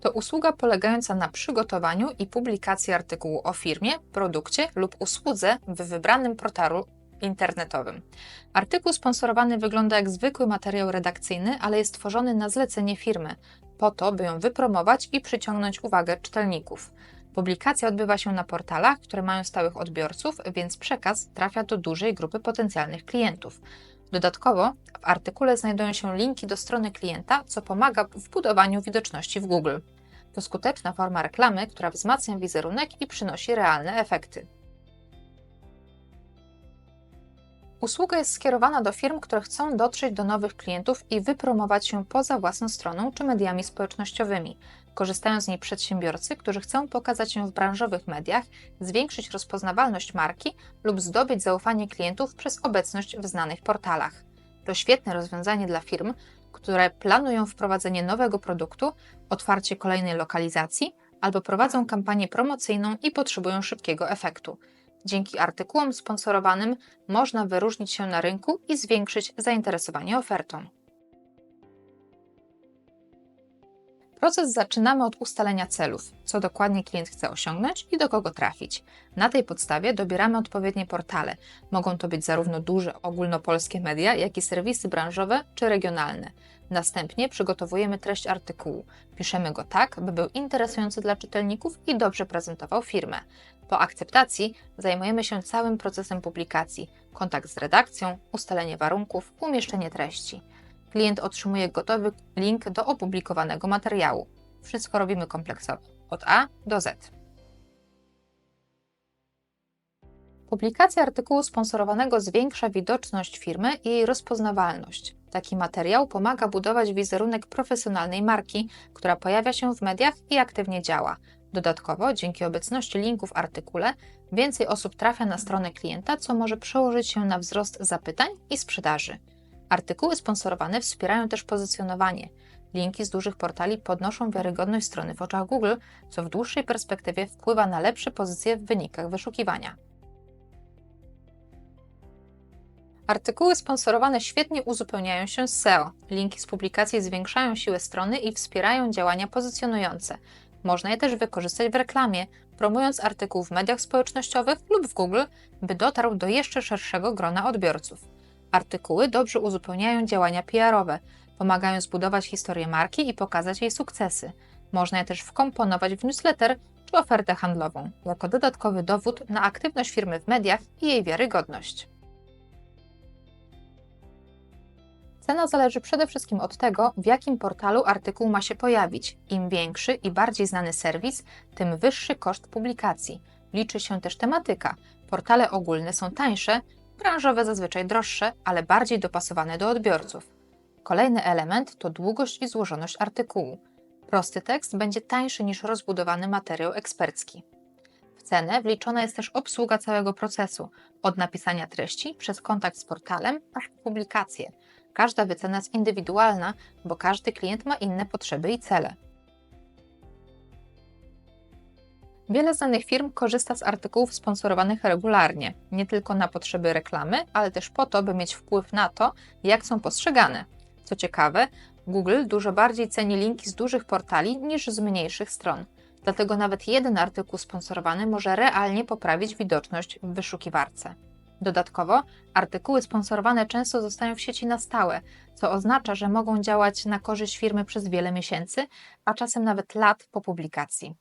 To usługa polegająca na przygotowaniu i publikacji artykułu o firmie, produkcie lub usłudze w wybranym portalu internetowym. Artykuł sponsorowany wygląda jak zwykły materiał redakcyjny, ale jest tworzony na zlecenie firmy, po to, by ją wypromować i przyciągnąć uwagę czytelników. Publikacja odbywa się na portalach, które mają stałych odbiorców, więc przekaz trafia do dużej grupy potencjalnych klientów. Dodatkowo w artykule znajdują się linki do strony klienta, co pomaga w budowaniu widoczności w Google. To skuteczna forma reklamy, która wzmacnia wizerunek i przynosi realne efekty. Usługa jest skierowana do firm, które chcą dotrzeć do nowych klientów i wypromować się poza własną stroną czy mediami społecznościowymi. Korzystają z niej przedsiębiorcy, którzy chcą pokazać się w branżowych mediach, zwiększyć rozpoznawalność marki lub zdobyć zaufanie klientów przez obecność w znanych portalach. To świetne rozwiązanie dla firm, które planują wprowadzenie nowego produktu, otwarcie kolejnej lokalizacji albo prowadzą kampanię promocyjną i potrzebują szybkiego efektu. Dzięki artykułom sponsorowanym można wyróżnić się na rynku i zwiększyć zainteresowanie ofertą. Proces zaczynamy od ustalenia celów, co dokładnie klient chce osiągnąć i do kogo trafić. Na tej podstawie dobieramy odpowiednie portale. Mogą to być zarówno duże ogólnopolskie media, jak i serwisy branżowe czy regionalne. Następnie przygotowujemy treść artykułu. Piszemy go tak, by był interesujący dla czytelników i dobrze prezentował firmę. Po akceptacji zajmujemy się całym procesem publikacji: kontakt z redakcją, ustalenie warunków, umieszczenie treści. Klient otrzymuje gotowy link do opublikowanego materiału. Wszystko robimy kompleksowo, od A do Z. Publikacja artykułu sponsorowanego zwiększa widoczność firmy i jej rozpoznawalność. Taki materiał pomaga budować wizerunek profesjonalnej marki, która pojawia się w mediach i aktywnie działa. Dodatkowo, dzięki obecności linku w artykule, więcej osób trafia na stronę klienta, co może przełożyć się na wzrost zapytań i sprzedaży. Artykuły sponsorowane wspierają też pozycjonowanie. Linki z dużych portali podnoszą wiarygodność strony w oczach Google, co w dłuższej perspektywie wpływa na lepsze pozycje w wynikach wyszukiwania. Artykuły sponsorowane świetnie uzupełniają się z SEO. Linki z publikacji zwiększają siłę strony i wspierają działania pozycjonujące. Można je też wykorzystać w reklamie, promując artykuł w mediach społecznościowych lub w Google, by dotarł do jeszcze szerszego grona odbiorców. Artykuły dobrze uzupełniają działania PR-owe, pomagają zbudować historię marki i pokazać jej sukcesy. Można je też wkomponować w newsletter czy ofertę handlową, jako dodatkowy dowód na aktywność firmy w mediach i jej wiarygodność. Cena zależy przede wszystkim od tego, w jakim portalu artykuł ma się pojawić. Im większy i bardziej znany serwis, tym wyższy koszt publikacji. Liczy się też tematyka. Portale ogólne są tańsze, branżowe zazwyczaj droższe, ale bardziej dopasowane do odbiorców. Kolejny element to długość i złożoność artykułu. Prosty tekst będzie tańszy niż rozbudowany materiał ekspercki. W cenę wliczona jest też obsługa całego procesu, od napisania treści przez kontakt z portalem aż po publikację. Każda wycena jest indywidualna, bo każdy klient ma inne potrzeby i cele. Wiele znanych firm korzysta z artykułów sponsorowanych regularnie, nie tylko na potrzeby reklamy, ale też po to, by mieć wpływ na to, jak są postrzegane. Co ciekawe, Google dużo bardziej ceni linki z dużych portali niż z mniejszych stron. Dlatego nawet jeden artykuł sponsorowany może realnie poprawić widoczność w wyszukiwarce. Dodatkowo, artykuły sponsorowane często zostają w sieci na stałe, co oznacza, że mogą działać na korzyść firmy przez wiele miesięcy, a czasem nawet lat po publikacji.